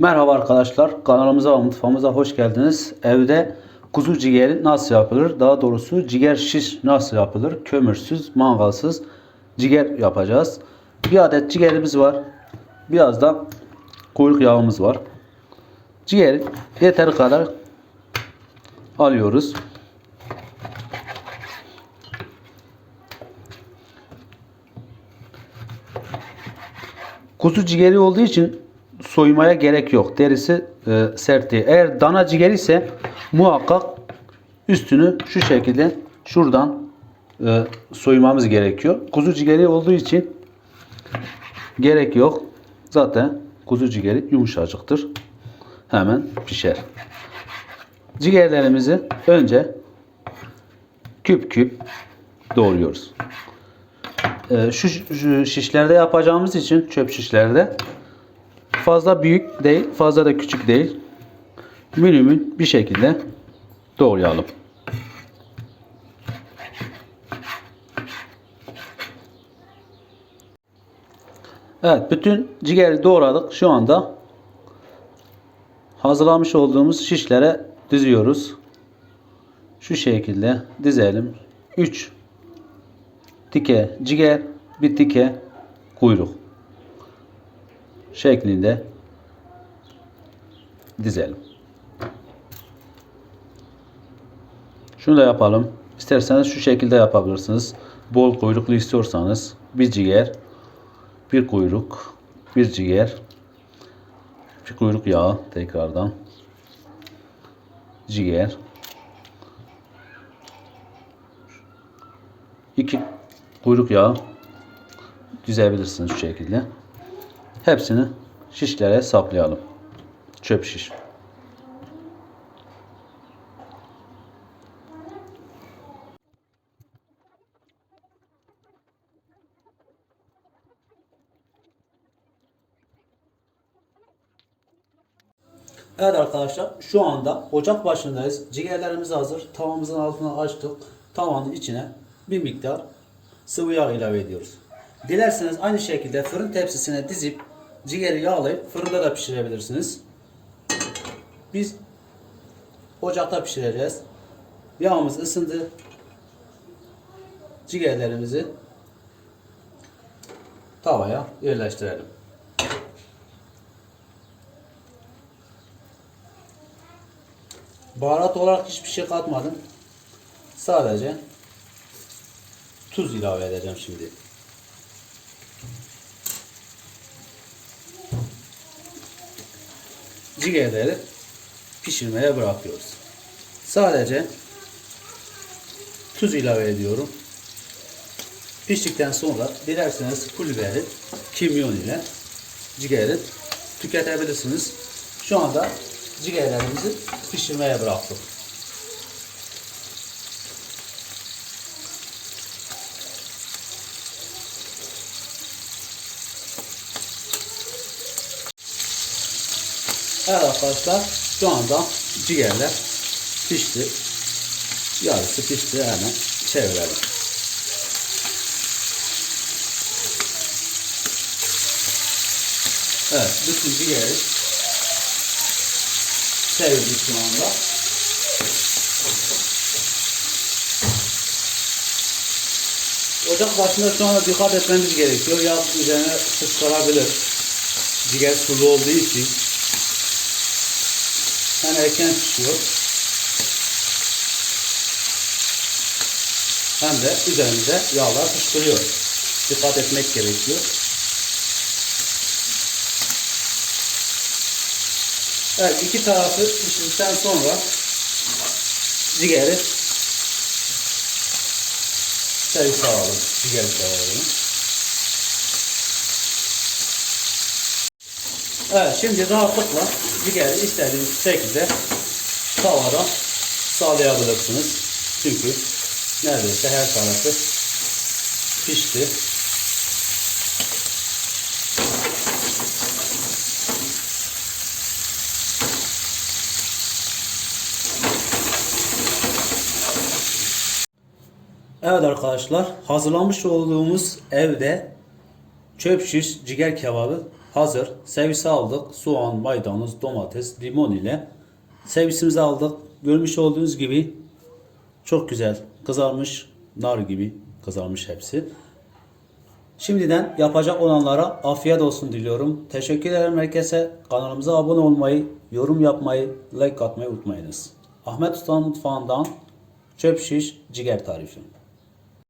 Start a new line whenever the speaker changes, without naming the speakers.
Merhaba arkadaşlar, kanalımıza ve mutfağımıza hoş geldiniz. Evde kuzu ciğeri nasıl yapılır? Daha doğrusu ciğer şiş nasıl yapılır? Kömürsüz, mangalsız ciğer yapacağız. Bir adet ciğerimiz var. Biraz da kuyruk yağımız var. Ciğeri yeteri kadar alıyoruz. Kuzu ciğeri olduğu için soymaya gerek yok. Derisi e, sert değil. Eğer dana ciğeri ise muhakkak üstünü şu şekilde şuradan e, soymamız gerekiyor. Kuzu ciğeri olduğu için gerek yok. Zaten kuzu ciğeri yumuşacıktır. Hemen pişer. Ciğerlerimizi önce küp küp doğruyoruz. Şu, şu şişlerde yapacağımız için çöp şişlerde fazla büyük değil, fazla da küçük değil. Minimum bir şekilde doğrayalım. Evet, bütün ciğeri doğradık. Şu anda hazırlamış olduğumuz şişlere diziyoruz. Şu şekilde dizelim. 3 tike ciğer, bir tike kuyruk şeklinde dizelim. Şunu da yapalım. İsterseniz şu şekilde yapabilirsiniz. Bol kuyruklu istiyorsanız bir ciğer, bir kuyruk, bir ciğer, bir kuyruk yağı tekrardan ciğer, iki kuyruk yağı dizebilirsiniz şu şekilde. Hepsini şişlere saplayalım. Çöp şiş. Evet arkadaşlar şu anda ocak başındayız. Ciğerlerimiz hazır. Tavamızın altına açtık. Tavanın içine bir miktar sıvı yağ ilave ediyoruz. Dilerseniz aynı şekilde fırın tepsisine dizip ciğeri yağlayıp fırında da pişirebilirsiniz. Biz ocakta pişireceğiz. Yağımız ısındı. Ciğerlerimizi tavaya yerleştirelim. Baharat olarak hiçbir şey katmadım. Sadece tuz ilave edeceğim şimdi. Ciğerleri pişirmeye bırakıyoruz. Sadece tuz ilave ediyorum. Piştikten sonra dilerseniz pul kimyon ile ciğeri tüketebilirsiniz. Şu anda ciğerlerimizi pişirmeye bıraktık. Evet arkadaşlar şu anda ciğerler pişti. Yarısı pişti hemen çevirelim. Evet bütün ciğeri çevirdik şu anda. Ocak başında şu anda dikkat etmemiz gerekiyor. Yağ üzerine fışkırabilir. Ciğer sulu olduğu için hem erken pişiyor hem de üzerinde yağlar fışkırıyor. Dikkat etmek gerekiyor. Evet iki tarafı pişirdikten sonra ciğeri servis alalım. Ciğer alalım. Evet şimdi rahatlıkla ciğeri istediğiniz şekilde tavada sağlayabilirsiniz. Çünkü neredeyse her tarafı pişti. Evet arkadaşlar hazırlamış olduğumuz evde çöp şiş ciğer kebabı hazır. Servise aldık. Soğan, maydanoz, domates, limon ile servisimize aldık. Görmüş olduğunuz gibi çok güzel kızarmış nar gibi kızarmış hepsi. Şimdiden yapacak olanlara afiyet olsun diliyorum. Teşekkür ederim herkese. Kanalımıza abone olmayı, yorum yapmayı, like atmayı unutmayınız. Ahmet Usta'nın mutfağından çöp şiş ciğer tarifi.